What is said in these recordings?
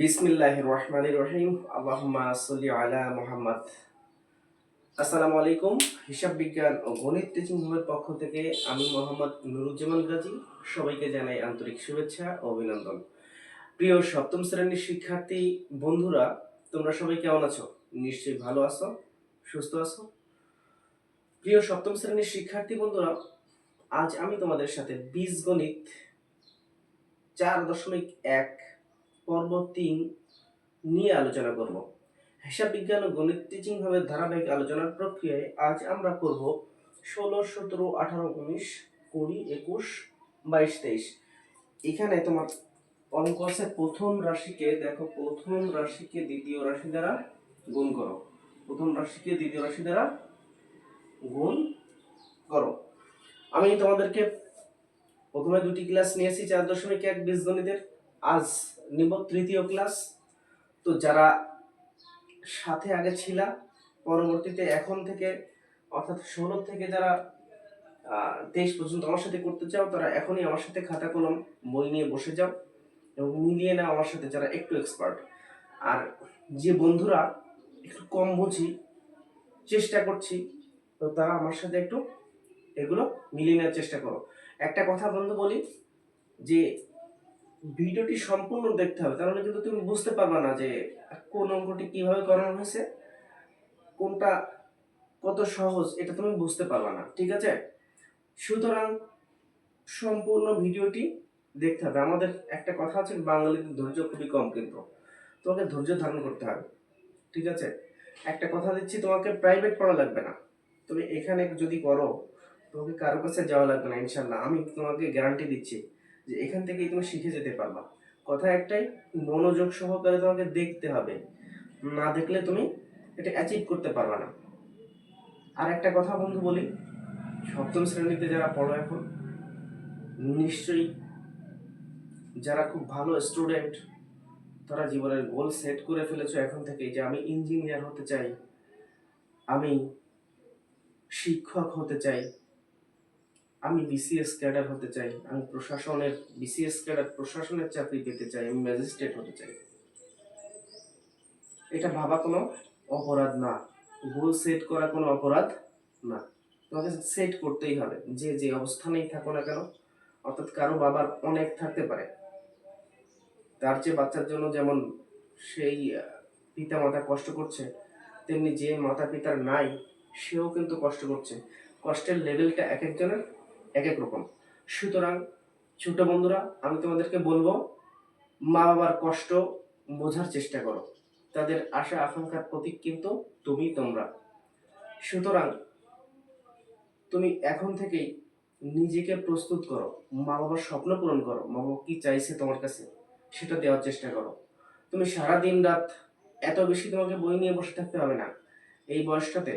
বিসমিল্লাহ রহমান রহিম আল্লাহুম্মা সাল্লি আলা মুহাম্মদ। আসসালামু আলাইকুম হিসাব বিজ্ঞান ও গণিত টিচিং হোমের পক্ষ থেকে আমি মোহাম্মদ নুরুজ্জামান গাজী। সবাইকে জানাই আন্তরিক শুভেচ্ছা ও অভিনন্দন। প্রিয় সপ্তম শ্রেণির শিক্ষার্থী বন্ধুরা, তোমরা সবাই কেমন আছো? নিশ্চয়ই ভালো আছো, সুস্থ আছো? প্রিয় সপ্তম শ্রেণির শিক্ষার্থী বন্ধুরা, আজ আমি তোমাদের সাথে বীজগণিত চার দশমিক এক পর্ব তিন নিয়ে আলোচনা করব। হিসাব বিজ্ঞান ও গণিত টিচিং ভাবে ধারাবাহিক আলোচনার প্রক্রিয়ায় আজ আমরা করব ষোলো, সতেরো, আঠারো, উনিশ, কুড়ি, একুশ, বাইশ, তেইশ। এখানে তোমার অঙ্ক আছে প্রথম রাশিকে দেখো, প্রথম রাশিকে দ্বিতীয় রাশি দ্বারা গুণ করো। প্রথম রাশিকে দ্বিতীয় রাশি দ্বারা গুণ করো। আমি তোমাদেরকে প্রথমে দুটি ক্লাস নিয়েছি, চার দশমিক এক বীজগণিতের। আজ নিব তৃতীয় ক্লাস। তো যারা সাথে আগে ছিলা, পরবর্তীতে এখন থেকে, অর্থাৎ ষোলো থেকে যারা তেইশ পর্যন্ত আমার সাথে করতে চাও, তারা এখনই আমার সাথে খাতা কলম, বই নিয়ে বসে যাও এবং মিলিয়ে নাও আমার সাথে যারা একটু এক্সপার্ট আর যে বন্ধুরা একটু কম বুঝি, চেষ্টা করছি, তো তারা আমার সাথে একটু এগুলো মিলিয়ে নেওয়ার চেষ্টা করো। একটা কথা বন্ধু বলি, যে ভিডিওটি সম্পূর্ণ দেখতে হবে, তাহলে কিন্তু তুমি বুঝতে পারবে না যে কোন অঙ্কটি কীভাবে করানো হয়েছে, কোনটা কত সহজ, এটা তুমি বুঝতে পারবে না, ঠিক আছে? সুতরাং সম্পূর্ণ ভিডিওটি দেখতে হবে। আমাদের একটা কথা আছে, বাঙালিদের ধৈর্য খুবই কম কিন্তু, তোমাকে ধৈর্য ধারণ করতে হবে, ঠিক আছে? একটা কথা দিচ্ছি, তোমাকে প্রাইভেট পড়া লাগবে না, তুমি এখানে যদি করো তোমাকে কারও কাছে যাওয়া লাগবে না, ইনশাল্লাহ, আমি তোমাকে গ্যারান্টি দিচ্ছি। যে এখান থেকেই তুমি শিখে যেতে পারবা। কথা একটাই, মনোযোগ সহকারে তোমাকে দেখতে হবে। না দেখলে তুমি এটা অ্যাচিভ করতে পারবা না। আর একটা কথা বন্ধু বলি, সপ্তম শ্রেণীতে যারা পড়ো এখন, নিশ্চয়ই যারা খুব ভালো স্টুডেন্ট তারা জীবনের গোল সেট করে ফেলেছো এখন থেকে যে আমি ইঞ্জিনিয়ার হতে চাই, আমি শিক্ষক হতে চাই। আমি বিসিএস ক্যাডার হতে চাই, আমি প্রশাসনের বিসিএস ক্যাডার প্রশাসনের চাকরি পেতে চাই, আমি ম্যাজিস্ট্রেট হতে চাই। এটা ভাবা কোনো অপরাধ না। গোল সেট করা কোনো অপরাধ না। তোমাকে সেট করতেই হবে, যে যে অবস্থানেই থাকো না কেন, অর্থাৎ কারও বাবার অনেক থাকতে পারে। তার চেয়ে বাচ্চার জন্য যেমন সেই পিতা মাতা কষ্ট করছে, তেমনি যে মাতা পিতার নাই, সেও কিন্তু কষ্ট করছে। কষ্টের লেভেলটা এক একজনের এক এক রকম। সুতরাং ছোট বন্ধুরা, আমি তোমাদেরকে বলব, মা বাবার কষ্ট বোঝার চেষ্টা করো। তাদের আশা, আকাঙ্ক্ষার প্রতীক কিন্তু তুমি, তোমরা। সুতরাং তুমি এখন থেকেই নিজেকে প্রস্তুত করো। মা বাবার স্বপ্ন পূরণ করো। মা বাবা কি চাইছে তোমার কাছে, সেটা দেওয়ার চেষ্টা করো। তুমি সারা দিন রাত এত বেশি তোমাকে বই নিয়ে বসে থাকতে হবে না। এই বয়সটাতে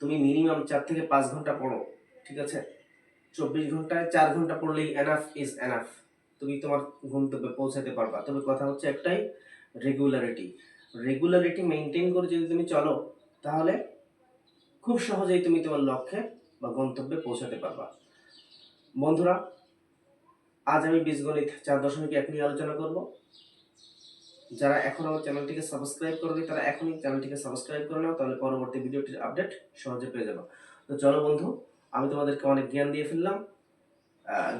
তুমি মিনিমাম চার থেকে পাঁচ ঘণ্টা পড়ো, ঠিক আছে? চব্বিশ ঘন্টায় চার ঘণ্টা পড়লেই এনাফ ইজ এনাফ তুমি তোমার গন্তব্যে পৌঁছাতে পারবা। তবে কথা হচ্ছে একটাই রেগুলারিটি রেগুলারিটি মেনটেন করে যদি তুমি চলো, তাহলে খুব সহজেই তুমি তোমার লক্ষ্যে বা গন্তব্যে পৌঁছাতে পারবা। বন্ধুরা, আজ আমি বীজগণিত চার দশমিক এক নিয়ে আলোচনা করব। যারা এখন আমার চ্যানেলটিকে সাবস্ক্রাইব করবে তারা এখনই চ্যানেলটিকে সাবস্ক্রাইব করে নাও, তাহলে পরবর্তী ভিডিওটির আপডেট সহজে পেয়ে যাব। তো চলো বন্ধু আমি তোমাদেরকে অনেক জ্ঞান দিয়ে ফেললাম।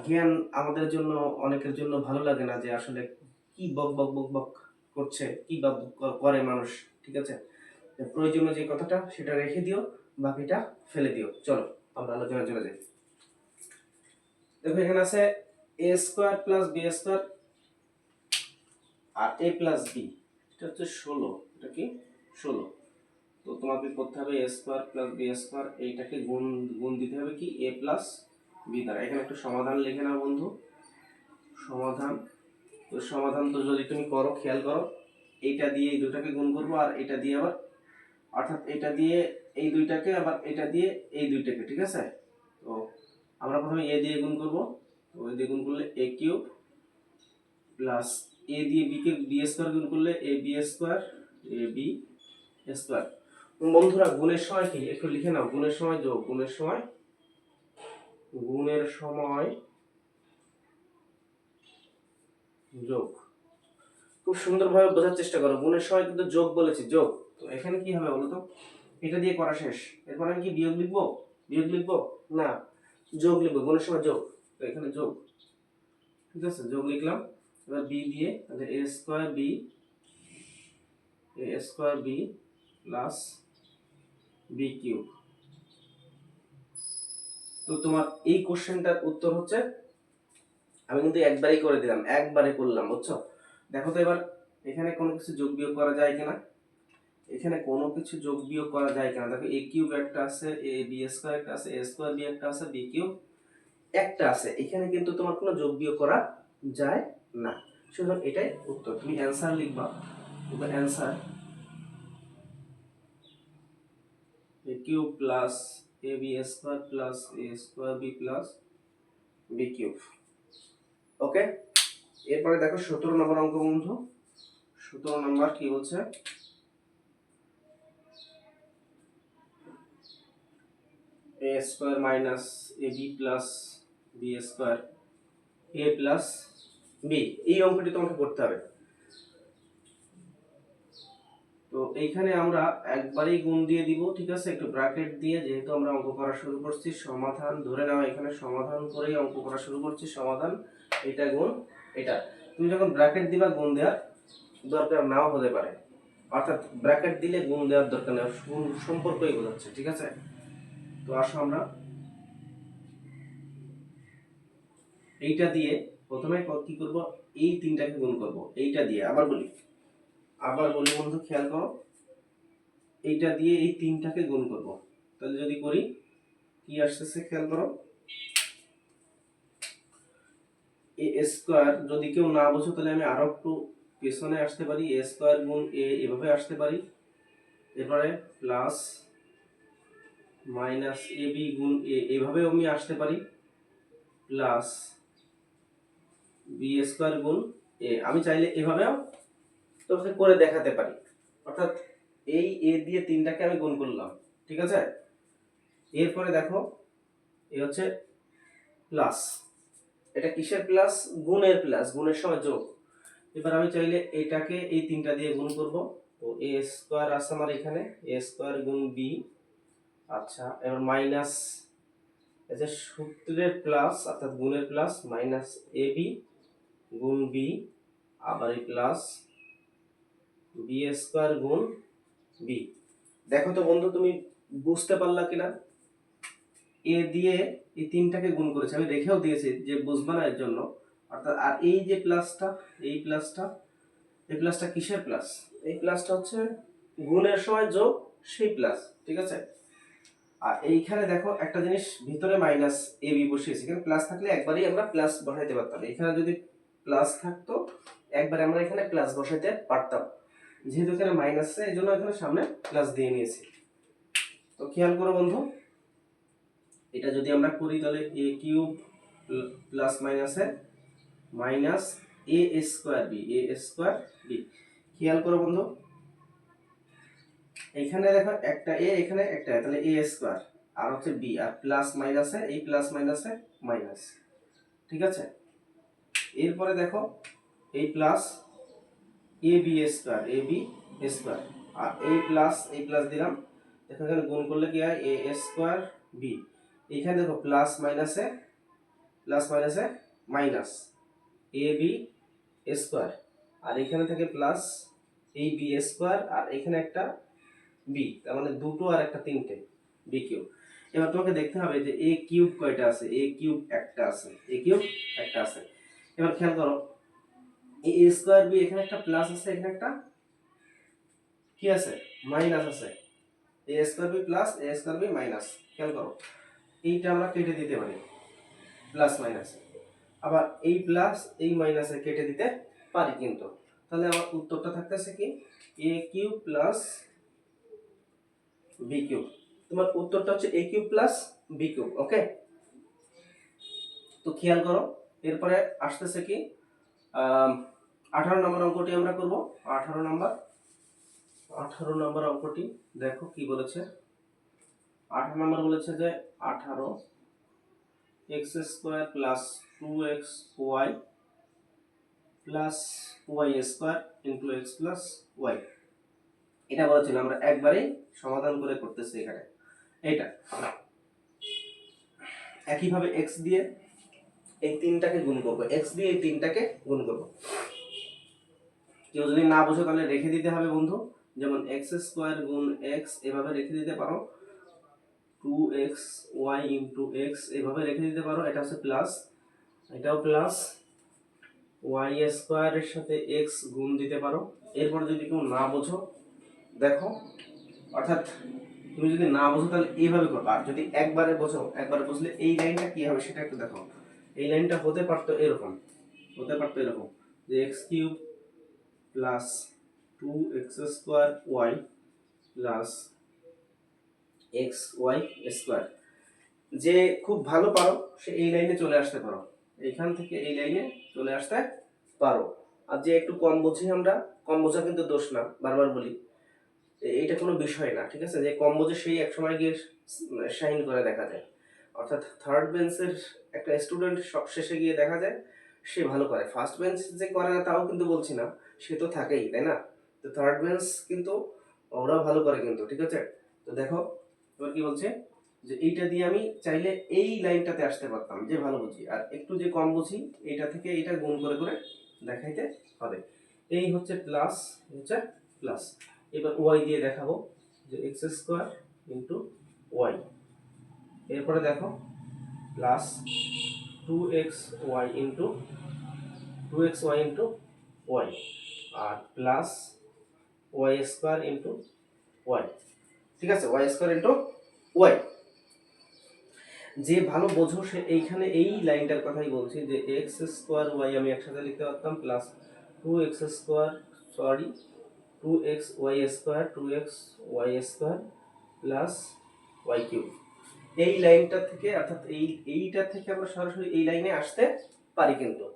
জ্ঞান আমাদের জন্য, অনেকের জন্য ভালো লাগে না যে আসলে কি বক বক বক বক করছে, কি বক করে মানুষ, ঠিক আছে? প্রয়োজনীয় যে কথাটা, সেটা রেখে দিও, বাকিটা ফেলে দিও। চলো, আমরা আলোচনা চলে যাই। দেখো, এখানে আছে A square plus B square R A plus B এটা হচ্ছে ষোলো, এটা কি? ষোলো। তো তোমাকে করতে হবে A square plus B square এইটাকে গুণ গুণ দিতে হবে কি? এ প্লাস বি দ্বারা। এখানে একটু সমাধান লিখে নাও বন্ধু। সমাধান। তো সমাধান তো যদি তুমি করো, খেয়াল করো, এইটা দিয়ে এই দুটাকে গুণ করব, আর এটা দিয়ে আবার, অর্থাৎ এটা দিয়ে এই দুইটাকে, আবার এটা দিয়ে এই দুইটাকে, ঠিক আছে? তো আমরা প্রথমে এ দিয়ে গুণ করব। তো এ দিয়ে গুণ করলে এ কিউব প্লাস এ দিয়ে বি কে বি স্কোয়ার গুণ করলে A B square A B square বন্ধুরা, গুণের সময় কি? একটু লিখে নাও। গুণের সময় যোগ, গুণের সময় গুণের সময় যোগ। খুব সুন্দরভাবে বোঝার চেষ্টা করো। গুণের সময় কিন্তু যোগ বলেছি, যোগ। তো এখানে কি হবে বলো তো এটা দিয়ে করা শেষ। এরপর আমি কি বিয়োগ লিখব? বিয়োগ লিখব? না, যোগ লিখব। গুণের সময় যোগ। তো এখানে যোগ। ঠিক আছে? যোগ লিখলাম। এবার বি দিয়ে তাহলে A square B, A square B plus B cube তো তোমার এই কোশ্চেনটার উত্তর হচ্ছে, আমি কিন্তু একবারই করে দিলাম, একবারে করলাম, বুঝছ? দেখো তো এবার, এখানে কোনো কিছু যোগ বিয়োগ করা যায় কিনা? এখানে কোনো কিছু যোগ বিয়োগ করা যায় কিনা? দেখো, এ কিউব একটা আছে, এ, বি স্কোয়ার একটা আছে, এ স্কোয়ার বি একটা আছে, বি কিউব একটা আছে। এখানে কিন্তু তোমার কোনো যোগ বিয়োগ করা যায় না। সুতরাং এটাই উত্তর। তুমি অ্যান্সার লিখবা। এবার answer A cube plus A B square plus A square B plus B cube. Okay? এরপরে দেখো সতেরো নম্বর অঙ্ক বন্ধু। সতেরো নম্বর কি বলছে? A square minus A B plus B square A plus B. এই অঙ্কটি তোমাকে করতে হবে তো এইখানে আমরা একবারেই গুণ দিয়ে দিব, ঠিক আছে? একটু ব্র্যাকেট দিয়ে, যেহেতু আমরা অঙ্ক করা শুরু করছি, সমাধান ধরে নাও এখানে, সমাধান করেই অঙ্ক করা শুরু করছি, সমাধান, এটা গুণ, এটা। তুমি যখন ব্র্যাকেট দিবা, গুণ দেওয়ার দরকার নাও হতে পারে। অর্থাৎ ব্র্যাকেট দিলে গুণ দেওয়ার দরকার নেই সম্পর্কই বোঝাচ্ছে, ঠিক আছে? তো আসো আমরা। এইটা দিয়ে প্রথমে কি করব? এই তিনটাকে গুণ করব, এইটা দিয়ে, আবার বলি। আবার বলি বন্ধু, খেয়াল করো। এইটা দিয়ে এই তিনটাকে গুণ করব। তাহলে যদি করি, কি আসতেছে খেয়াল করো? এ স্কোয়ার যদি কেউ না বোঝো, তাহলে আমি আরও একটু পেছনে আসতে পারি। এ স্কোয়ার গুণ এ এভাবে আসতে পারি। এরপরে প্লাস মাইনাস এ বি গুণ এ, এভাবেও আমি আসতে পারি। প্লাস বি স্কোয়ার গুণ এ। আমি চাইলে এভাবেও তোকে করে দেখাতে পারি। অর্থাৎ এই এ দিয়ে তিনটাকে আমি গুণ করলাম, ঠিক আছে? এরপরে দেখো এ হচ্ছে প্লাস এটা কিসের প্লাস গুণের প্লাস গুণের সময় যোগ। এবার আমি চাইলে এটাকে এই তিনটা দিয়ে গুণ করব। তো এ স্কোয়ার আছে আমার এখানে এ স্কোয়ার গুণ বি আচ্ছা এবার মাইনাস যে সূত্রের প্লাস অর্থাৎ গুণের প্লাস মাইনাস এ বি গুণ বি আবার এই প্লাস বি স্কোয়ার গুণ বি। দেখো তো বন্ধু, তুমি বুঝতে পারলা কিনা? এ দিয়ে এই তিনটাকে গুণ করেছে। আমি রেখেও দিয়েছি যে বুঝবে না এর জন্য। অর্থাৎ, আর এই যে প্লাসটা, এই প্লাসটা এই প্লাসটা কিসের প্লাস? এই প্লাসটা হচ্ছে গুণের সময় যোগ সেই প্লাস, ঠিক আছে? আর এইখানে দেখো একটা জিনিস, ভিতরে মাইনাস এ বি বসিয়েছি। এখানে প্লাস থাকলে একবারই আমরা প্লাস বসাইতে পারতাম। এখানে যদি প্লাস থাকতো, একবার আমরা এখানে প্লাস বসাইতে পারতাম। যেহেতু এখানে মাইনাস এই জন্য এখানে সামনে প্লাস দিয়ে নিয়েছি। তো খেয়াল করো বন্ধু, এটা যদি আমরা করি তাহলে এ কিউব প্লাস মাইনাসে minus A square B A square B খেয়াল করো বন্ধু, এখানে দেখো একটা এ এখানে একটা তাহলে এ স্কোয়ার আর হচ্ছে বি আর প্লাস মাইনাসে এই প্লাস মাইনাসে মাইনাস ঠিক আছে? এরপরে দেখো, এই plus A B square A B square আর এই প্লাস এই প্লাস দিলাম। দেখো এখানে গুণ করলে কি হয়? এ স্কোয়ার বি এখানে দেখো প্লাস মাইনাসে প্লাস মাইনাসে মাইনাস এ বি স্কোয়ার আর এখানে থেকে প্লাস এই বি স্কোয়ার আর এখানে একটা বি তার মানে দুটো আর একটা তিনটে। বি কিউব এবার তোমাকে দেখতে হবে যে এ কিউব কয়টা আছে? এ কিউব একটা আছে। এ কিউব একটা আছে। এবার খেয়াল করো এই এ স্কোয়ার বি এখানে একটা প্লাস আছে, এখানে একটা কি আছে? মাইনাস আছে। A square B plus A square B minus খেয়াল করো, এইটা আমরা কেটে দিতে পারি। প্লাস মাইনাস আবার এই প্লাস এই মাইনাসে কেটে দিতে পারি কিন্তু। তাহলে আমার উত্তরটা থাকতেছে কি? A cube plus B cube তোমার উত্তরটা হচ্ছে A cube plus B cube okay তো খেয়াল করো, এরপরে আসতেছে কি? আঠারো নম্বর অঙ্কটি আমরা করব। আঠারো নম্বর আঠারো নম্বর অঙ্কটি দেখো কি বলেছে। আঠারো নম্বর বলেছে যে আঠারো X square plus two X Y plus Y square into X plus Y. এটা বলেছিল, আমরা একবারে সমাধান করে করতেছি এখানে। এইটা। একইভাবে এক্স দিয়ে এই তিনটাকে গুণ করব। এক্স দিয়ে এই তিনটাকে গুণ করব। কেউ যদি না বোঝো তাহলে রেখে দিতে হবে বন্ধু। যেমন এক্স স্কোয়ার গুণ এক্স এভাবে রেখে দিতে পারো। Two X Y into X এভাবে রেখে দিতে পারো। এটা হচ্ছে প্লাস এটাও প্লাস ওয়াই স্কোয়ারের সাথে এক্স গুণ দিতে পারো। এরপর যদি কেউ না বোঝো, দেখো, অর্থাৎ তুমি যদি না বোঝো তাহলে এইভাবে করবে। আর যদি একবারে বোঝো, একবারে বুঝলে এই লাইনটা কি হবে সেটা একটু দেখো এই লাইনটা হতে পারতো এরকম, হতে পারতো এরকম, যে X cube plus two X square Y plus X Y square যে খুব ভালো পারো, সে এই লাইনে চলে আসতে পারো এইখান থেকে এই লাইনে চলে আসতে পারো। আর যে একটু কম বুঝি আমরা, কম বোঝা কিন্তু দোষ না, বারবার বলি। এইটা কোনো বিষয় না, ঠিক আছে? যে কম বোঝে সেই এক সময় গিয়ে শাইন করে দেখা যায়। অর্থাৎ থার্ড বেঞ্চের একটা স্টুডেন্ট সব শেষে গিয়ে দেখা যায়, সে ভালো করে। ফার্স্ট বেঞ্চ যে করে না, তাও কিন্তু বলছি না, সে তো থাকেই, তাই না? তো থার্ড বেঞ্চ কিন্তু ওরা ভালো করে কিন্তু, ঠিক আছে? তো দেখো, এবার কি বলছে? যে এইটা দিয়ে আমি চাইলে এই লাইনটাতে আসতে পারতাম, যে ভালো বুঝি। আর একটু যে কম বুঝি, এইটা থেকে এইটা গুণ করে করে দেখাইতে হবে। এই হচ্ছে প্লাস হচ্ছে প্লাস এবার ওয়াই দিয়ে দেখাবো, যে এক্স স্কোয়ার ইন্টু ওয়াই এরপরে দেখো plus two X Y into two X Y into Y আর plus Y square into Y ঠিক আছে? ওয়াই স্কোয়ার ইন্টু ওয়াই যে ভালো বোঝো সে এইখানে এই লাইনটার কথাই বলছি যে এক্স স্কোয়ার ওয়াই আমি একসাথে লিখতে পারতাম plus two X square sorry two X Y square two X Y square plus Y cube এই লাইনটা থেকে, অর্থাৎ এই, এইটা থেকে আমরা সরাসরি এই লাইনে আসতে পারি কিন্তু।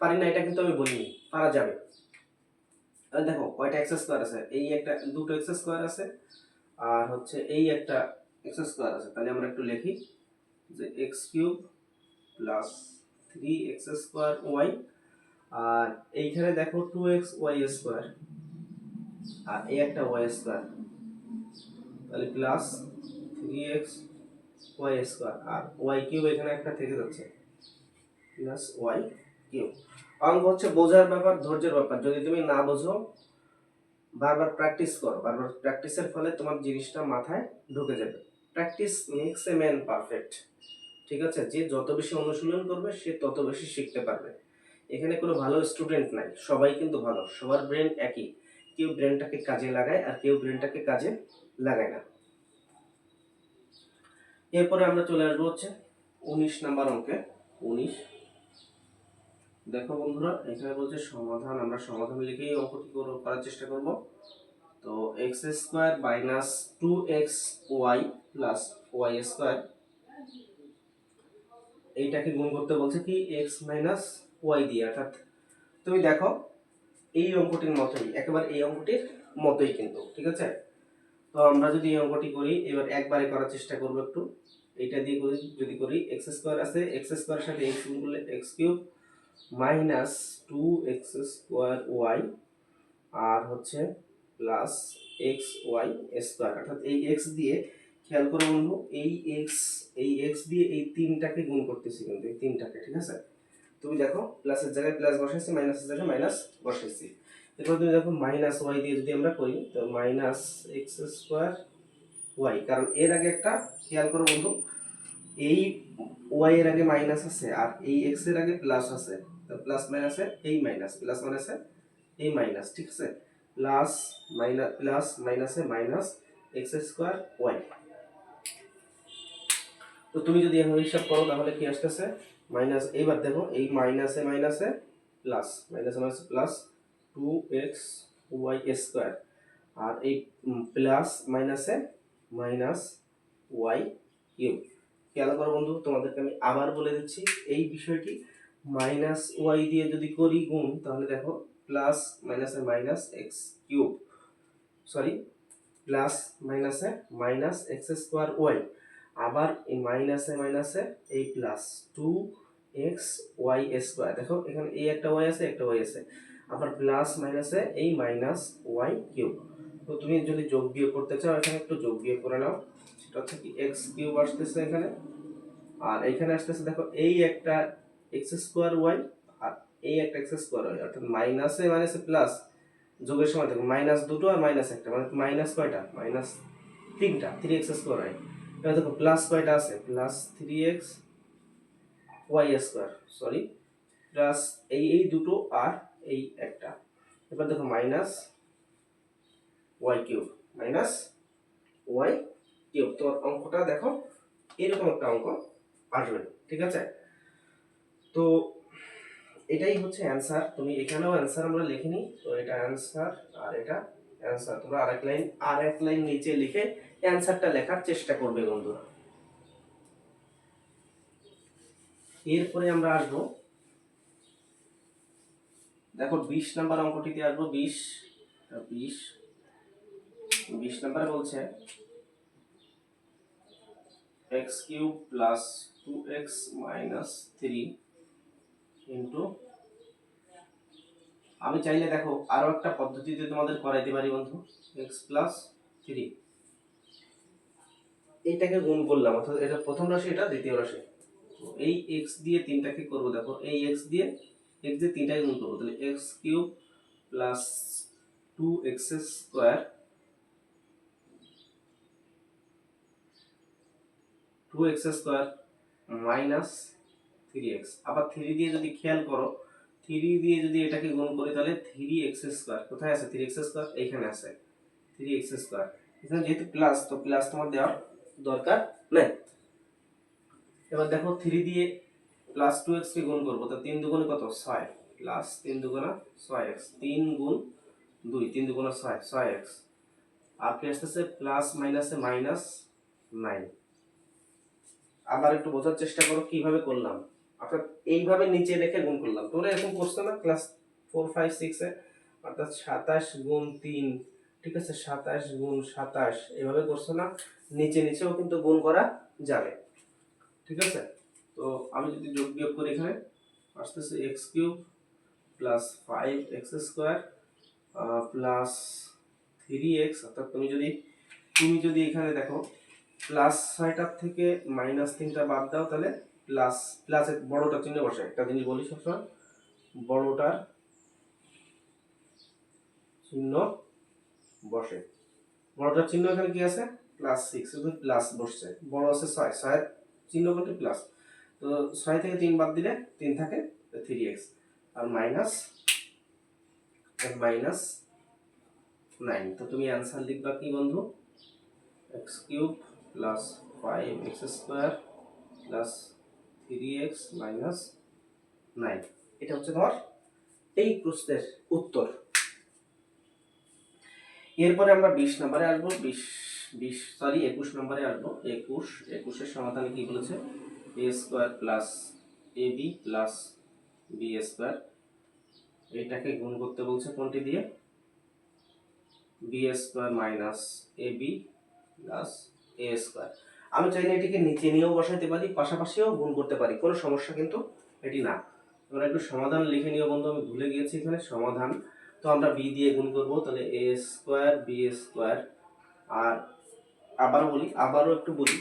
পারি না, এটা কিন্তু আমি বলিনি, পারা যাবে। দেখো, কয়টা এক্স স্কোয়ার আছে? এই একটা, দুটো এক্স স্কোয়ার আছে, আর হচ্ছে এই একটা এক্স স্কোয়ার আছে। তাহলে আমরা একটু লিখি যে X cube plus three X square Y আর এইখানে দেখো টু এক্স ওয়াই স্কোয়ার আর এই একটা ওয়াই স্কোয়ার তাহলে plus three X Y square আর ওয়াই কিউব এখানে একটা থেকে যাচ্ছে। প্লাস ওয়াই কিউব অঙ্ক হচ্ছে বোঝার ব্যাপার, ধৈর্যের ব্যাপার। যদি তুমি না বোঝো, বারবার প্র্যাকটিস করো। বারবার প্র্যাকটিসের ফলে তোমার জিনিসটা মাথায় ঢুকে যাবে। Practice makes a man perfect ঠিক আছে? যে যত বেশি অনুশীলন করবে, সে তত বেশি শিখতে পারবে। এখানে কোনো ভালো স্টুডেন্ট নাই। সবাই কিন্তু ভালো। সবার ব্রেন একই। কেউ ব্রেনটাকে কাজে লাগায় আর কেউ ব্রেনটাকে কাজে লাগায় না। এরপরে আমরা চলে আসব হচ্ছে উনিশ নাম্বার অঙ্কে। উনিশ। দেখো বন্ধুরা, এখানে বলছে সমাধান, আমরা সমাধান লিখেই অঙ্কটি করার চেষ্টা করব। তো X square minus two X Y plus Y square এইটাকে গুণ করতে বলছে কি? এক্স মাইনাস ওয়াই দিয়ে। অর্থাৎ তুমি দেখো, এই অঙ্কটির মতোই, একেবারে এই অঙ্কটির মতোই কিন্তু, ঠিক আছে? তো আমরা যদি এই অঙ্কটি করি, এবার একবারে করার চেষ্টা করব একটু। এইটা দিয়ে করি, যদি করি এক্স স্কোয়ার আছে এক্স স্কোয়ারের সাথে এক্স গুণ করলে X cube minus two X square Y আর হচ্ছে প্লাস এক্স ওয়াই স্কোয়ার অর্থাৎ এই এক্স দিয়ে খেয়াল করো বন্ধু, এই এক্স এই এক্স দিয়ে এই তিনটাকে গুণ করতেছি কিন্তু, এই তিনটাকে, ঠিক আছে? তুমি দেখো প্লাসের জায়গায় প্লাস বসাইছি মাইনাসের জায়গায় মাইনাস বসাইছি। এরপর তুমি দেখো মাইনাস ওয়াই দিয়ে যদি আমরা করি, তো মাইনাস এক্স স্কোয়ার ওয়াই কারণ এর আগে একটা খেয়াল করো বন্ধু, এই ওয়াই এর আগে মাইনাস আছে আর এই এক্সের আগে প্লাস আছে, তো প্লাস মাইনাসে এই মাইনাস প্লাস মাইনাসে এই মাইনাস ঠিক আছে? প্লাস মাইনাস প্লাস মাইনাসে মাইনাস এক্স স্কোয়ার ওয়াই তো তুমি যদি এখন হিসাব করো, তাহলে কি আসতেছে? মাইনাস এইবার দেখো, এই মাইনাসে মাইনাসে প্লাস মাইনাসে মাইনাসে plus two X Y square আর এই প্লাস মাইনাসে মাইনাস ওয়াই কিউব খেয়াল করো বন্ধু, তোমাদেরকে আমি আবার বলে দিচ্ছি, এই বিষয়টি মাইনাস ওয়াই দিয়ে যদি করি গুণ, তাহলে দেখো প্লাস মাইনাসে minus X cube sorry plus মাইনাসে মাইনাস এক্স স্কোয়ার ওয়াই আবার এই মাইনাসে মাইনাসে এই plus two X Y square দেখো, এখানে এই একটা ওয়াই আছে, একটা ওয়াই আছে। আবার প্লাস মাইনাসে এই মাইনাস ওয়াই কিউব তো তুমি যদি যোগ বিয়োগ করতে চাও, এখানে একটু যোগ বিয়োগ করে নাও। সেটা হচ্ছে কি এক্স কিউব আসতেছে এখানে। আর এখানে আসতেছে, দেখো, এই একটা এক্স স্কোয়ার ওয়াই আর এই একটা এক্স স্কোয়ার ওয়াই অর্থাৎ মাইনাসে মাইনাসে প্লাস যোগের সময় দেখো মাইনাস দুটো আর মাইনাস একটা। মানে মাইনাস কয়টা? মাইনাস তিনটা থ্রি এক্স স্কোয়ার ওয়াই এবার দেখো প্লাস কয়টা আছে? Plus three X Y square sorry plus এই এই দুটো আর এই একটা। এবার দেখো minus Y cube minus Y cube তো অঙ্কটা দেখো, এরকম একটা অঙ্ক আসবে, ঠিক আছে? তো এটাই হচ্ছে অ্যান্সার তুমি এখানেও অ্যান্সার আমরা লিখিনি, তো এটা অ্যান্সার আর এটা অ্যান্সার তোমরা আরেক লাইন আর এক লাইন নিচে লিখে অ্যান্সারটা লেখার চেষ্টা করবে বন্ধুরা। এরপরে আমরা আসব দেখো বিশ নাম্বার অঙ্কটিতে আসব, বিশ বিশ বিশ নাম্বারে বলছে X cube plus two X minus three into আমি চাইলে দেখো আরও একটা পদ্ধতিতে তোমাদের করাইতে পারি বন্ধু, এক্স প্লাস থ্রি। এইটাকে গুণ করলাম, অর্থাৎ এটা প্রথম রাশি, এটা দ্বিতীয় রাশি। তো এই এক্স দিয়ে তিনটাকে করব, দেখো এই এক্স দিয়ে এক্স দিয়ে তিনটাকে গুণ করব, তাহলে X cube plus two X square two X square minus three X আবার থ্রি দিয়ে যদি খেয়াল করো থ্রি দিয়ে যদি এটাকে গুণ করি, তাহলে থ্রি এক্স স্কোয়ার কোথায় আছে? থ্রি এক্স স্কোয়ার এইখানে আছে। থ্রি এক্স স্কোয়ার এখানে যেহেতু প্লাস তো প্লাস তোমার দেওয়ার দরকার নেই। এবার দেখো থ্রি দিয়ে প্লাস টু এক্স কে গুণ করব তো তিন দুগুণে কত? ছয় প্লাস তিন দুগুণা ছয় এক্স তিন গুণ দুই, তিন দুগুণা ছয় ছয় এক্স আর কি আসতেছে প্লাস মাইনাসে মাইনাস নাইন আবার একটু বোঝার চেষ্টা করো কীভাবে করলাম। অর্থাৎ এইভাবে নিচে রেখে গুণ করলাম। তোমরা এরকম করছ না? ক্লাস ফোর ফাইভ সিক্সে অর্থাৎ সাতাশ গুণ তিন, ঠিক আছে? সাতাশ গুণ সাতাশ, এভাবে করছ না? নিচে নিচেও কিন্তু গুণ করা যাবে। ঠিক আছে? তো আমি যদি যোগ বিয়োগ করি এখানে, আসতেছে X cube plus five X square plus three X অর্থাৎ তুমি যদি তুমি যদি এখানে দেখো প্লাস ছয়টার থেকে মাইনাস তিনটা বাদ দাও, তাহলে প্লাস প্লাসের বড়টা চিহ্ন বসে। একটা জিনিস বলি সবসময়, বড়টার চিহ্ন বসে। বড়টার চিহ্ন এখানে কি আছে? প্লাস সিক্স প্লাস বসছে। বড় আছে ছয়, ছয়ের চিহ্ন কোনটি প্লাস তো ছয় থেকে তিন বাদ দিলে তিন থাকে থ্রি এক্স আর মাইনাস মাইনাস নাইন তো তুমি অ্যান্সার লিখবা কি বন্ধু? X cube plus five X square plus three X minus nine এটা হচ্ছে তোমার এই প্রশ্নের উত্তর। এরপরে আমরা বিশ নম্বরে আসব। বিশ বিশ সরি একুশ নম্বরে আসব। একুশ, একুশের সমাধানে কি বলেছে? A square plus A B plus B square এটাকে গুণ করতে বলছে কোনটি দিয়ে? B square minus A B plus A square আমি চাইলে এটিকে নিচে নিয়েও বসাইতে পারি, পাশাপাশিও গুণ করতে পারি, কোনো সমস্যা কিন্তু এটি না। তোমরা একটু সমাধান লিখে নিও বন্ধু, আমি ভুলে গিয়েছি এখানে সমাধান। তো আমরা বি দিয়ে গুণ করব, তাহলে এ স্কোয়ার বি স্কোয়ার আর আবারও বলি, আবারও একটু বলি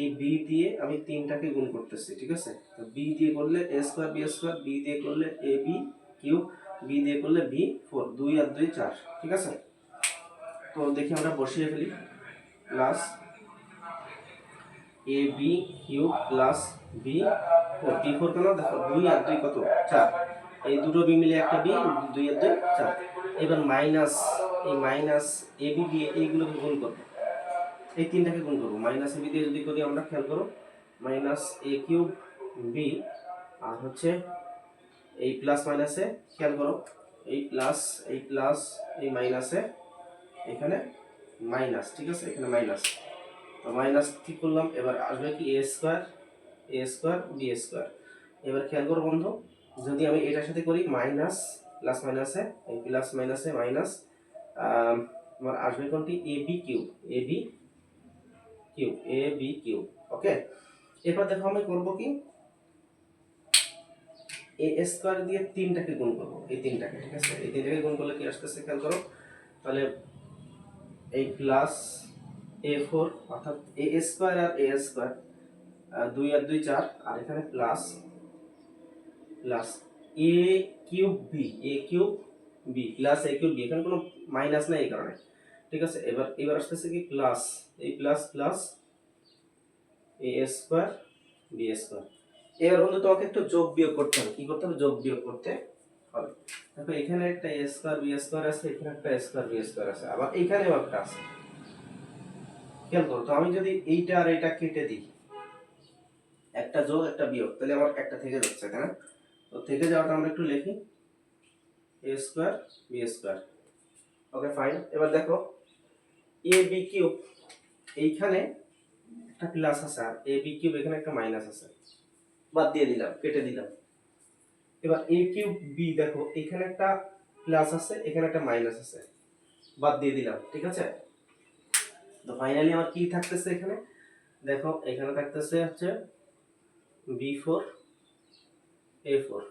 এই বি দিয়ে আমি তিনটাকে গুণ করতেছি, ঠিক আছে? তো বি দিয়ে করলে A square B square B দিয়ে করলে এ বি কিউ বি দিয়ে করলে বি ফোর দুই আর দুই চার, ঠিক আছে? তো দেখি আমরা বসিয়ে ফেলি plus A B cube plus B four B four কেন? দেখো, দুই আর দুই কত? চার। এই দুটো বি মিলে একটা বি দুই আর দুই চার। এবার মাইনাস এই মাইনাস এ বি দিয়ে এইগুলোকে গুণ করব। এই তিনটাকে গুণ করব। মাইনাস বি দিয়ে যদি করি আমরা, খেয়াল করো মাইনাস এ কিউব বি আর হচ্ছে এই প্লাস মাইনাসে খেয়াল করো এই প্লাস এই প্লাস এই মাইনাসে এখানে মাইনাস ঠিক আছে? এখানে মাইনাস তো মাইনাস ঠিক করলাম, এবার আসবে কি A square A square B square এবার খেয়াল করো বন্ধু, যদি আমি এটার সাথে করি মাইনাস প্লাস মাইনাসে এই প্লাস মাইনাসে মাইনাস আমার আসবে কোনটি? A B cube A B cube A B cube okay এরপর দেখো আমি করব কি? এ স্কোয়ার দিয়ে তিনটাকে গুণ করব, এই তিনটাকে, ঠিক আছে? এই তিনটাকে গুণ করলে কি আসতেছে? খেয়াল করো। তাহলে এই প্লাস এ ফোর অর্থাৎ এ স্কোয়ার আর এ স্কোয়ার দুই আর দুই চার, আর এখানে plus plus A cube B A cube B plus A cube B এখানে কোনো মাইনাস নাই এই কারণে। ঠিক আছে? এবার এবার আসতেছে কি? প্লাস এই plus plus A square B square এবার বন্ধু, তোমাকে একটু যোগ বিয়োগ করতে হবে। কি করতে হবে? যোগ বিয়োগ করতে হবে। দেখো, এখানে একটা এ স্কোয়ার বি স্কোয়ার আছে, এখানে একটা স্কোয়ার বি স্কোয়ার আছে। আবার এইখানেও একটা আছে। খেয়াল করো, তো আমি যদি এইটা আর এটা কেটে দিই, একটা যোগ, একটা বিয়োগ, তাহলে আমার একটা থেকে যাচ্ছে, তাই না? তো থেকে যাওয়াটা আমরা একটু লিখি। A square B square okay fine এবার দেখো এ বি কিউব এইখানে একটা প্লাস এ বি কিউব এখানে একটা মাইনাস বাদ দিয়ে দিলাম দিলাম। এবার এ বি দেখো একটা প্লাস আছে, এখানে একটা মাইনাস বাদ দিয়ে দিলাম, ঠিক আছে? তো ফাইনালি আমার কি থাকতেছে এখানে? দেখো, এখানে থাকতেছে হচ্ছে বি ফোর এ ফোর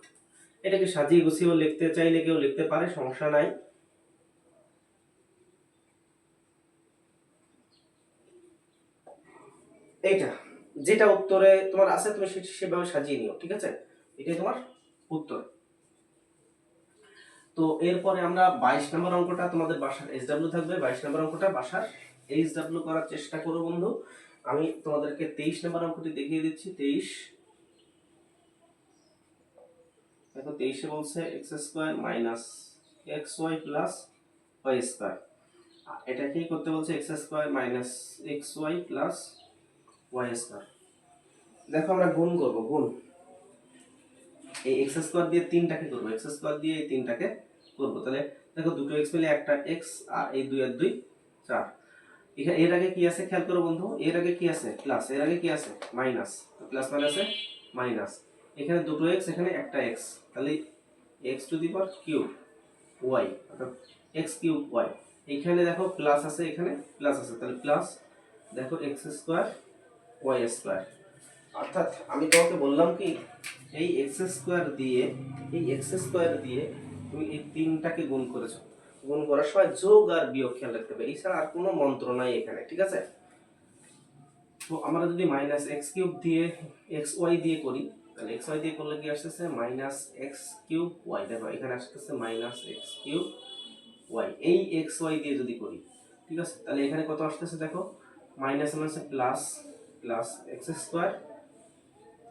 সাজিয়ে গুছিয়েও লিখতে চাইলে কেউ লিখতে পারে, সমস্যা নাই। এইটা, যেটা উত্তরে তোমার আছে, তুমি সেভাবে সাজিয়ে নিও, ঠিক আছে? এটাই তোমার উত্তর। তো এরপরে আমরা বাইশ নম্বর অঙ্কটা তোমাদের বাসার এইচ ডাব্লিউ থাকবে। বাইশ নম্বর অঙ্কটা বাসার এইচ ডাব্লিউ করার চেষ্টা করো বন্ধু। আমি তোমাদেরকে তেইশ নম্বর অঙ্কটি দেখিয়ে দিচ্ছি। তেইশ। দেখো, তেইশে বলছে X square minus X Y plus Y square. এটা কি করতে বলছে? X square minus X Y plus Y square দেখো আমরা গুণ করব, গুণ। এই এক্স স্কোয়ার দিয়ে তিনটাকে করব এক্স স্কোয়ার দিয়ে এই তিনটাকে করব। তাহলে দেখো দুটো এক্স পেলে একটা এক্স আর এই দুই আর দুই চার। এখানে এর আগে কি আছে? খেয়াল করো বন্ধু, এর আগে কি আছে? প্লাস এর আগে কি আছে? মাইনাস প্লাস মাইনাসে মাইনাস এখানে দুটো এক্স এখানে একটা এক্স তাহলে X to the power cube Y অর্থাৎ এক্স কিউব ওয়াই এখানে দেখো প্লাস আছে, এখানে প্লাস আছে। তাহলে প্লাস দেখো এক্স স্কোয়ার ওয়াই স্কোয়ার অর্থাৎ আমি তোমাকে বললাম কি, এই এক্স স্কোয়ার দিয়ে, এই এক্স স্কোয়ার দিয়ে তুমি এই তিনটাকে গুণ করেছ। গুণ করার সময় যোগ আর বিয়োগ খেয়াল রাখতে হবে। এছাড়া আর কোনো মন্ত্র নাই এখানে, ঠিক আছে? তো আমরা যদি মাইনাস এক্স কিউব দিয়ে এক্স ওয়াই দিয়ে করি, তাহলে এক্স ওয়াই দিয়ে করলে কি আসতেছে? মাইনাস এক্স কিউব ওয়াই দেখো, এখানে আসতেছে মাইনাস এক্স কিউব ওয়াই এই এক্স ওয়াই দিয়ে যদি করি, ঠিক আছে? তাহলে এখানে কত আসতেছে দেখো? মাইনাস মাইনাসে plus plus X square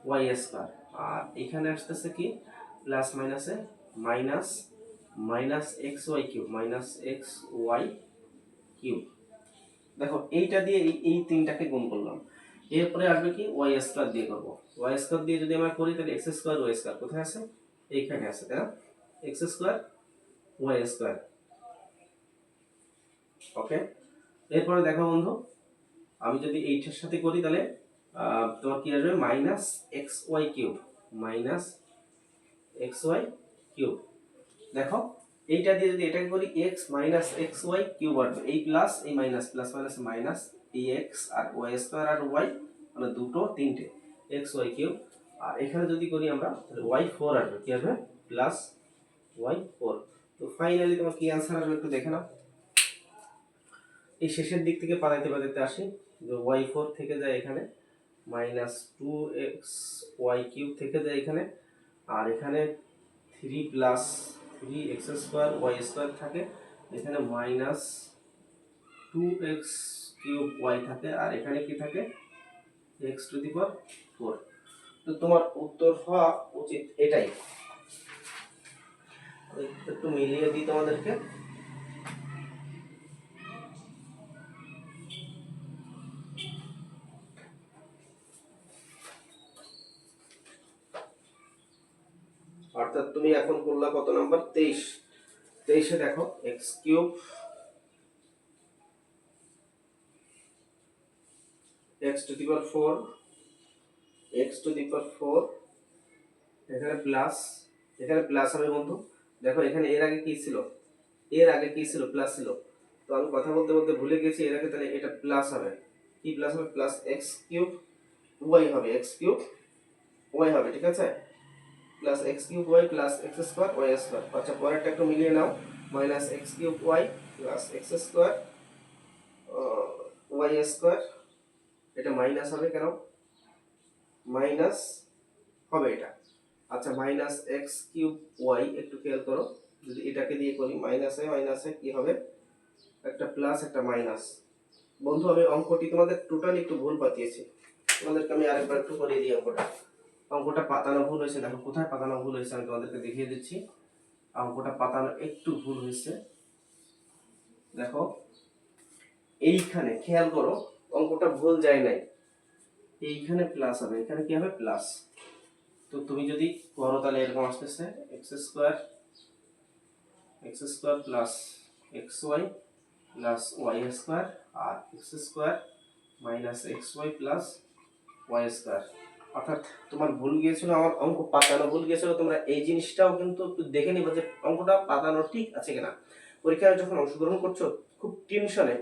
Y square আর এখানে আসতেছে কি? প্লাস মাইনাসে minus minus X Y cube minus X Y cube দেখো, এইটা দিয়ে এই এই তিনটাকে গুণ করলাম। এরপরে আসবে কি? ওয়াই স্কোয়ার দিয়ে করব। ওয়াই স্কোয়ার দিয়ে যদি আমরা করি, তাহলে এক্স স্কোয়ার ওয়াই স্কোয়ার কোথায় আছে? এইখানে আছে, তাই না? X square Y square okay এরপরে দেখো বন্ধু আমি যদি এইটার সাথে করি তাহলে তোমার কি আসবে? Minus X Y cube minus X Y cube দেখো, এইটা দিয়ে যদি এটাকে করি X minus X Y cube আসবে। এই প্লাস এই মাইনাস প্লাস মাইনাস মাইনাস এই এক্স আর ওয়াই স্কোয়ার আর ওয়াই মানে দুটো, তিনটে এক্স ওয়াই কিউব আর এখানে যদি করি আমরা, তাহলে ওয়াই ফোর আসবে। কি আসবে? প্লাস ওয়াই ফোর তো ফাইনালি তোমার কি অ্যান্সার আসবে একটু দেখে নাও। এই শেষের দিক থেকে পালাইতে পালাইতে আসি। ওয়াই ফোর থেকে যায় এখানে minus two X Y cube থেকে যায় এখানে, আর এখানে three plus three X square Y square থাকে, এখানে minus two X cube Y থাকে, আর এখানে কি থাকে? এক্স টু দি ফোর তো তোমার উত্তর হওয়া উচিত এটাই। একটু মিলিয়ে দিই তোমাদেরকে। অর্থাৎ তুমি এখন করলা কত নাম্বার? তেইশ। তেইশে দেখো X cube. X to the power four X to the power four, এখানে প্লাস এখানে প্লাস হবে বন্ধু। দেখো, এখানে এর আগে কি ছিল? এর আগে কি ছিল? প্লাস ছিল। তো আমি কথা বলতে বলতে ভুলে গেছি, এর আগে তাহলে এটা প্লাস হবে। কি প্লাস হবে? প্লাস এক্স কিউব ওয়াই হবে। এক্স কিউব ওয়াই হবে, ঠিক আছে? Plus X cube Y plus X square Y square আচ্ছা পরেরটা একটু মিলিয়ে নাও। Minus X cube Y plus X square Y square এটা মাইনাস হবে কেন? মাইনাস হবে এটা। আচ্ছা মাইনাস এক্স কিউব ওয়াই একটু খেয়াল করো। যদি এটাকে দিয়ে করি মাইনাসে মাইনাসে কি হবে? একটা প্লাস একটা মাইনাস বন্ধু, আমি অঙ্কটি তোমাদের টোটালি একটু ভুল পাঠিয়েছি তোমাদেরকে আমি আরেকবার একটু করিয়ে দিই অঙ্কটা। অঙ্কটা পাতানো ভুল হয়েছে। দেখো, কোথায় পাতানো ভুল হয়েছে আমি তোমাদেরকে দেখিয়ে দিচ্ছি। অঙ্কটা পাতানো একটু ভুল হয়েছে। দেখো, এইখানে খেয়াল করো, অঙ্কটা ভুল যায় নাই। এইখানে প্লাস হবে, এখানে কি হবে? প্লাস তো তুমি যদি করো তাহলে এরকম আসতেছে X square X square plus X Y plus Y square আর X square minus X Y plus Y square অর্থাৎ তোমার ভুল গিয়েছিল, আমার অঙ্ক পাতানো ভুল গিয়েছিল, তোমরা এই জিনিসটাও কিন্তু দেখে নিবে যে অঙ্কটা পাতানো ঠিক আছে কিনা। পরীক্ষায় যখন অংশগ্রহণ করছ, খুব টেনশনে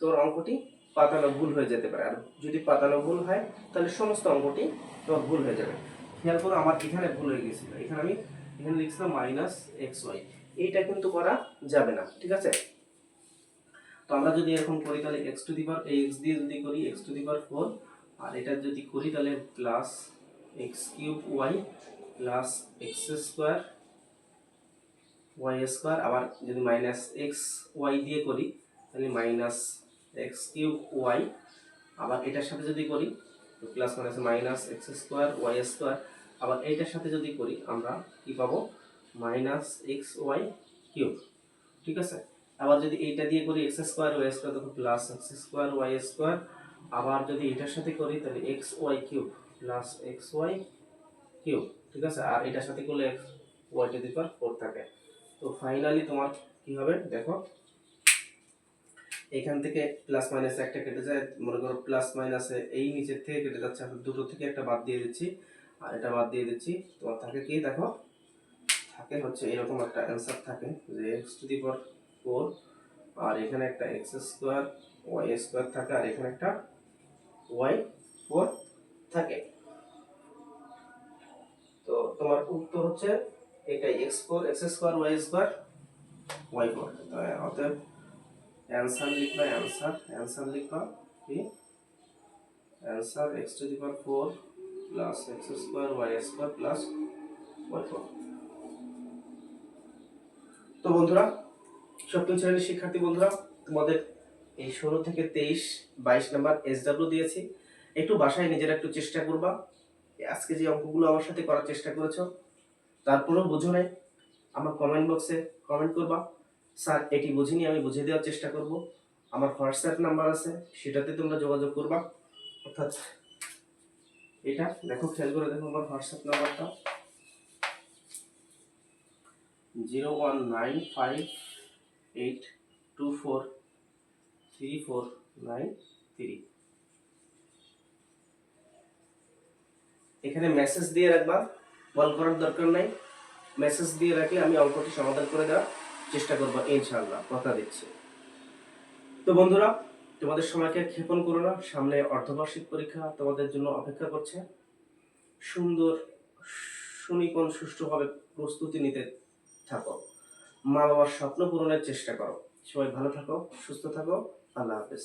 তোর অঙ্কটি পাতানো ভুল হয়ে যেতে পারে। আর যদি পাতানো ভুল হয়, তাহলে সমস্ত অঙ্কটি তোমার ভুল হয়ে যাবে। খেয়াল করো, আমার এখানে ভুল হয়ে গেছিল এখানে আমি এখানে লিখছিলাম মাইনাস এক্স ওয়াই এইটা কিন্তু করা যাবে না, ঠিক আছে? তো আমরা যদি এরকম করি, তাহলে এক্স টু দি পাওয়ার এই এক্স দিয়ে যদি করি X to the power four আর এটা যদি করি তাহলে plus X cube Y plus X square Y square আবার যদি মাইনাস এক্স ওয়াই দিয়ে করি, তাহলে মাইনাস এক্স কিউব ওয়াই আবার এটার সাথে যদি করি, তো plus minus minus X square Y square আবার এইটার সাথে যদি করি, আমরা কি পাবো? মাইনাস এক্স ওয়াই কিউব ঠিক আছে? আবার যদি এইটা দিয়ে করি এক্স স্কোয়ার ওয়াই স্কোয়ার তখন plus X square Y square আবার যদি এটার সাথে করি, তাহলে X Y cube plus X Y cube ঠিক আছে? আর এটার সাথে করলে X Y to the four থাকে। তো ফাইনালি তোমার কি হবে? দেখো, এখান থেকে প্লাস মাইনাস একটা কেটে যায়, মনে করো প্লাস মাইনাসে এই নিচের থেকে কেটে যাচ্ছে, আমি দুটো থেকে একটা বাদ দিয়ে দিচ্ছি, আর এটা বাদ দিয়ে দিচ্ছি। তোমার থাকে কি? দেখো, থাকে হচ্ছে এরকম একটা অ্যান্সার থাকে, যে X to the power four আর এখানে একটা এক্স স্কোয়ার ওয়াই স্কোয়ার থাকে, আর এখানে একটা ওয়াই ফোর থাকে। তো তোমার উত্তর হচ্ছে এটাই X four X square Y square Y four অতএব অ্যান্সার লিখবা অ্যান্সার অ্যান্সার লিখবা কি? Answer X to the power four plus X square Y square plus Y four তো বন্ধুরা সপ্তম শ্রেণির শিক্ষার্থী বন্ধুরা, তোমাদের এই ষোলো থেকে তেইশ, বাইশ নাম্বার এস ডাব্লিউ দিয়েছি। একটু বাসায় নিজেরা একটু চেষ্টা করবা। আজকে যে অঙ্কগুলো আমার সাথে করার চেষ্টা করেছ, তারপরেও বুঝো নাই। আমার কমেন্ট বক্সে কমেন্ট করবা। স্যার, এটি বুঝিনি, আমি বুঝিয়ে দেওয়ার চেষ্টা করব। আমার হোয়াটসঅ্যাপ নাম্বার আছে, সেটাতে তোমরা যোগাযোগ করবা। অর্থাৎ এটা, দেখো, খেয়াল করে দেখো আমার হোয়াটসঅ্যাপ নাম্বারটা zero one nine five eight two four three four nine three এখানে মেসেজ দিয়ে রাখবা কল করার দরকার নাই। মেসেজ দিয়ে রাখলে আমি অঙ্কটি সমাধান করে দেওয়ার চেষ্টা করব, ইনশাআল্লাহ। কথা দিচ্ছি। তো বন্ধুরা, তোমাদের সময়কে ক্ষেপণ করো না। সামনে অর্ধবার্ষিক পরীক্ষা তোমাদের জন্য অপেক্ষা করছে। সুন্দর, সুনিপুণ, সুষ্ঠুভাবে প্রস্তুতি নিতে থাকো। মা বাবার স্বপ্ন পূরণের চেষ্টা করো। সবাই ভালো থাকো, সুস্থ থাকো। আল্লাহ হাফেজ।